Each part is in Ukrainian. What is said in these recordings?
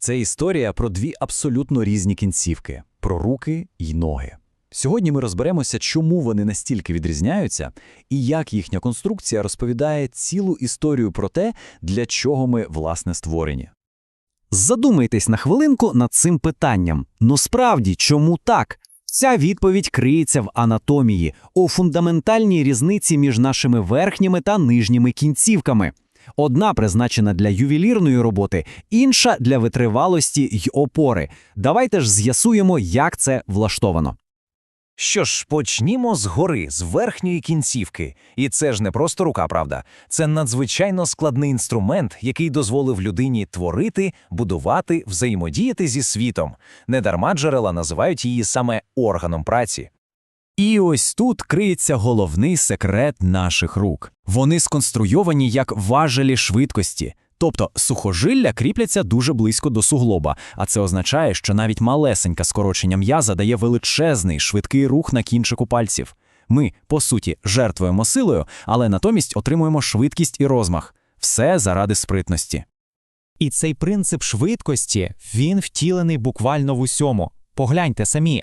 Це історія про дві абсолютно різні кінцівки про руки й ноги. Сьогодні ми розберемося, чому вони настільки відрізняються, і як їхня конструкція розповідає цілу історію про те, для чого ми власне створені. Задумайтесь на хвилинку над цим питанням. Ну справді, чому так? Ця відповідь криється в анатомії, у фундаментальній різниці між нашими верхніми та нижніми кінцівками. Одна призначена для ювелірної роботи, інша для витривалості й опори. Давайте ж з'ясуємо, як це влаштовано. Що ж, почнімо згори, з верхньої кінцівки. І це ж не просто рука, правда. Це надзвичайно складний інструмент, який дозволив людині творити, будувати, взаємодіяти зі світом. Недарма джерела називають її саме органом праці. І ось тут криється головний секрет наших рук. Вони сконструйовані як важелі швидкості. Тобто сухожилля кріпляться дуже близько до суглоба, а це означає, що навіть малесеньке скорочення м'яза дає величезний швидкий рух на кінчику пальців. Ми, по суті, жертвуємо силою, але натомість отримуємо швидкість і розмах. Все заради спритності. І цей принцип швидкості він втілений буквально в усьому. Погляньте самі.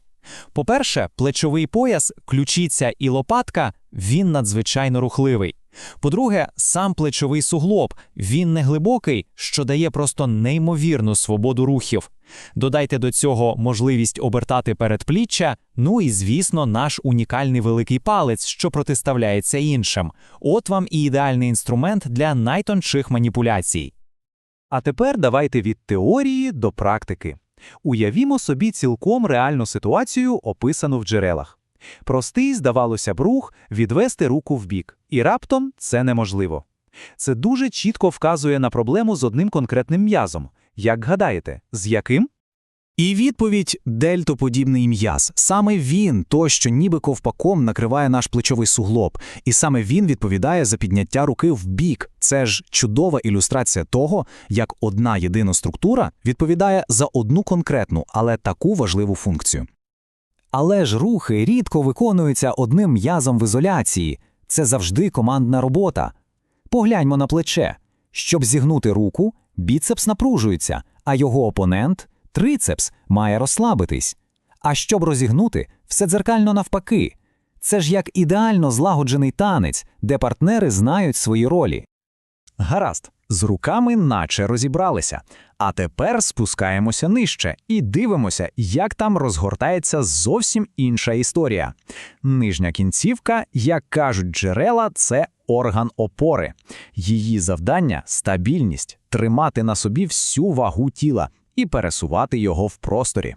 По-перше, плечовий пояс, ключиця і лопатка він надзвичайно рухливий. По-друге, сам плечовий суглоб він не глибокий, що дає просто неймовірну свободу рухів. Додайте до цього можливість обертати передпліччя, ну і, звісно, наш унікальний великий палець, що протиставляється іншим. От вам і ідеальний інструмент для найтонших маніпуляцій. А тепер давайте від теорії до практики. Уявімо собі цілком реальну ситуацію, описану в джерелах. Простий, здавалося б, рух відвести руку вбік, і раптом це неможливо. Це дуже чітко вказує на проблему з одним конкретним м'язом. Як гадаєте, з яким? І відповідь дельтоподібний м'яз. Саме він, то, що ніби ковпаком накриває наш плечовий суглоб, і саме він відповідає за підняття руки в бік. Це ж чудова ілюстрація того, як одна єдина структура відповідає за одну конкретну, але таку важливу функцію. Але ж рухи рідко виконуються одним м'язом в ізоляції. Це завжди командна робота. Погляньмо на плече. Щоб зігнути руку, біцепс напружується, а його опонент трицепс має розслабитись. А щоб розігнути, все дзеркально навпаки. Це ж як ідеально злагоджений танець, де партнери знають свої ролі. Гаразд, з руками наче розібралися. А тепер спускаємося нижче і дивимося, як там розгортається зовсім інша історія. Нижня кінцівка, як кажуть джерела, це орган опори. Її завдання стабільність, тримати на собі всю вагу тіла і пересувати його в просторі.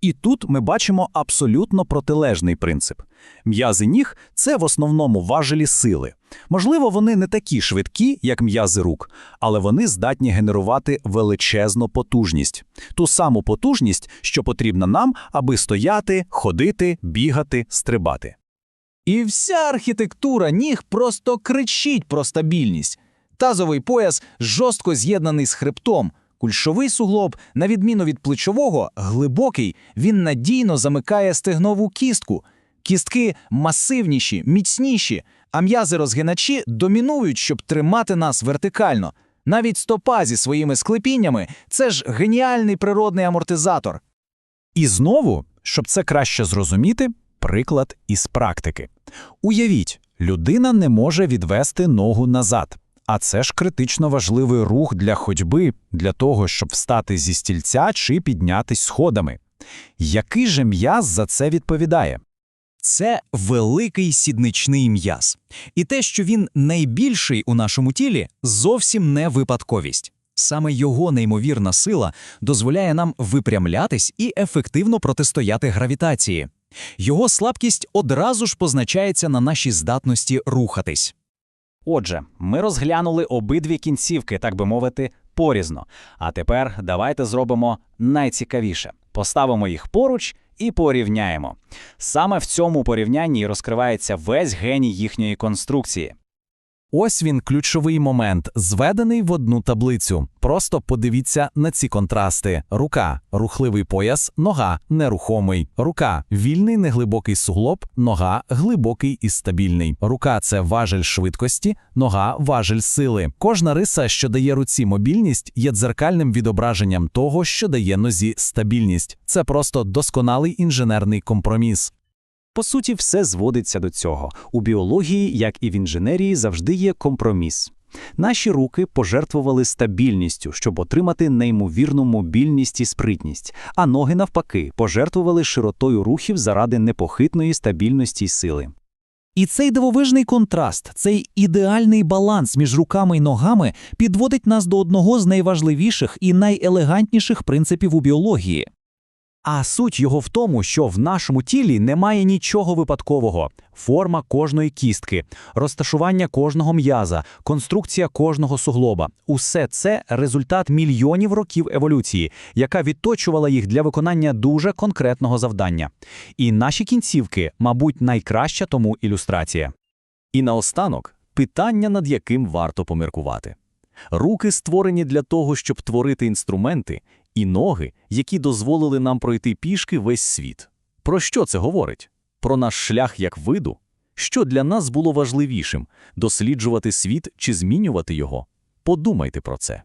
І тут ми бачимо абсолютно протилежний принцип. М'язи ніг це в основному важелі сили. Можливо, вони не такі швидкі, як м'язи рук, але вони здатні генерувати величезну потужність, ту саму потужність, що потрібна нам, аби стояти, ходити, бігати, стрибати. І вся архітектура ніг просто кричить про стабільність. Тазовий пояс жорстко з'єднаний з хребтом. Кульшовий суглоб, на відміну від плечового, глибокий, він надійно замикає стегнову кістку. Кістки масивніші, міцніші, а м'язи-розгиначі домінують, щоб тримати нас вертикально. Навіть стопа зі своїми склепіннями це ж геніальний природний амортизатор. І знову, щоб це краще зрозуміти, приклад із практики. Уявіть, людина не може відвести ногу назад. А це ж критично важливий рух для ходьби, для того, щоб встати зі стільця чи піднятись сходами. Який же м'яз за це відповідає? Це великий сідничний м'яз. І те, що він найбільший у нашому тілі, зовсім не випадковість. Саме його неймовірна сила дозволяє нам випрямлятись і ефективно протистояти гравітації. Його слабкість одразу ж позначається на нашій здатності рухатись. Отже, ми розглянули обидві кінцівки, так би мовити, порізно. А тепер давайте зробимо найцікавіше: поставимо їх поруч і порівняємо. Саме в цьому порівнянні розкривається весь геній їхньої конструкції. Ось він ключовий момент, зведений в одну таблицю. Просто подивіться на ці контрасти: рука, рухливий пояс, нога нерухомий. Рука вільний неглибокий суглоб, нога глибокий і стабільний. Рука це важель швидкості, нога важель сили. Кожна риса, що дає руці мобільність, є дзеркальним відображенням того, що дає нозі стабільність. Це просто досконалий інженерний компроміс. По суті, все зводиться до цього. У біології, як і в інженерії, завжди є компроміс. Наші руки пожертвували стабільністю, щоб отримати неймовірну мобільність і спритність, а ноги, навпаки, пожертвували широтою рухів заради непохитної стабільності й сили. І цей дивовижний контраст, цей ідеальний баланс між руками й ногами підводить нас до одного з найважливіших і найелегантніших принципів у біології. А суть його в тому, що в нашому тілі немає нічого випадкового: форма кожної кістки, розташування кожного м'яза, конструкція кожного суглоба усе це результат мільйонів років еволюції, яка відточувала їх для виконання дуже конкретного завдання. І наші кінцівки, мабуть, найкраща тому ілюстрація. І наостанок питання, над яким варто поміркувати. Руки створені для того, щоб творити інструменти, і ноги, які дозволили нам пройти пішки весь світ. Про що це говорить? Про наш шлях як виду? Що для нас було важливішим досліджувати світ чи змінювати його? Подумайте про це.